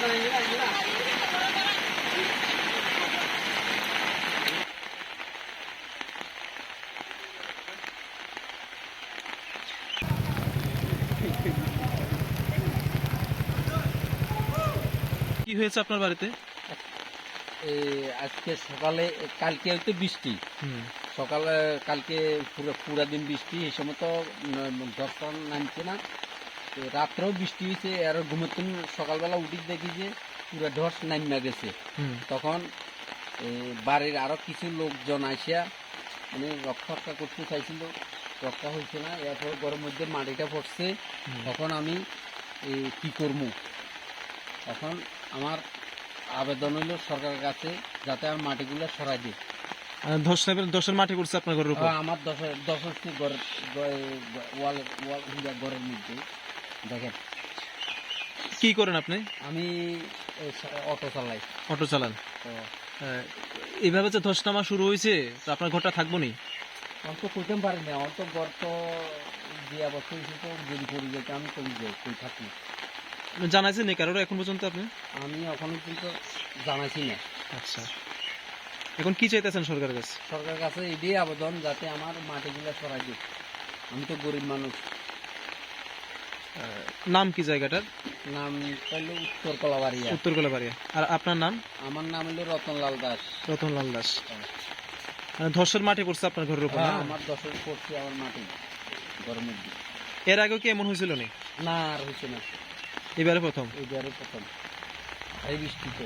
কি হয়েছে আপনার বাড়িতে? এই আজকে সকালে কালকে হয়তো বৃষ্টি। সকালে কালকে পুরো পুরা দিন বৃষ্টি এই সময় তো নামছে না। তো রাত্রেও বৃষ্টি হয়েছে আর ঘুমোতেন সকালবেলা উঠি দেখি যে পুরো ধস নামিয়া গেছে। তখন বাড়ির আরও কিছু লোকজন আসিয়া মানে রক্ষা রক্ষা করতে চাইছিল। রক্ষা হয়েছে না এরপর ঘরের মধ্যে মাটিটা পড়ছে। তখন আমি কি করব এখন আমার আবেদন হইল সরকারের কাছে যাতে আমার মাটিগুলো সরাই দিই। ধসের মাটি করছে আপনার ঘরের উপর? আমার দশ দশ হচ্ছে ঘর ওয়াল ওয়াল ঘরের মধ্যে। দেখেন। কি করেন আপনি? আমি অটো চালাই। অটো চালান। এইভাবে যে ধস নামা শুরু হয়েছে তো আপনার ঘরটা থাকব নি? আমি তো কইতে পারি না আমার তো ঘর তো দিয়া বছর হয়েছে তো যদি পড়ে যেতে আমি কই যাই কই থাকি। জানাইছেন নি কারোর এখন পর্যন্ত আপনি? আমি এখনও কিন্তু জানাইছি না। আচ্ছা। এখন কি চাইতেছেন সরকারের কাছে? সরকারের কাছে এটাই আবেদন যাতে আমার মাটিগুলো সরাই দিক। আমি তো গরিব মানুষ। নাম কি জায়গাটার? নাম পাইলো উত্তর কলাবাড়িয়া উত্তর কলাবাড়িয়া আর আপনার নাম? আমার নাম হলো রতনলাল দাস। রতনলাল দাস। ধসের মাটি পড়ছে আপনার ঘরের উপর হ্যাঁ, আমার ধসের পড়ছে আমার মাটি ঘরের মধ্যে এর আগে কি এমন হয়েছিল নি না আর হয়েছে না। এবারে প্রথম। এবারে প্রথম। এই বৃষ্টিতে।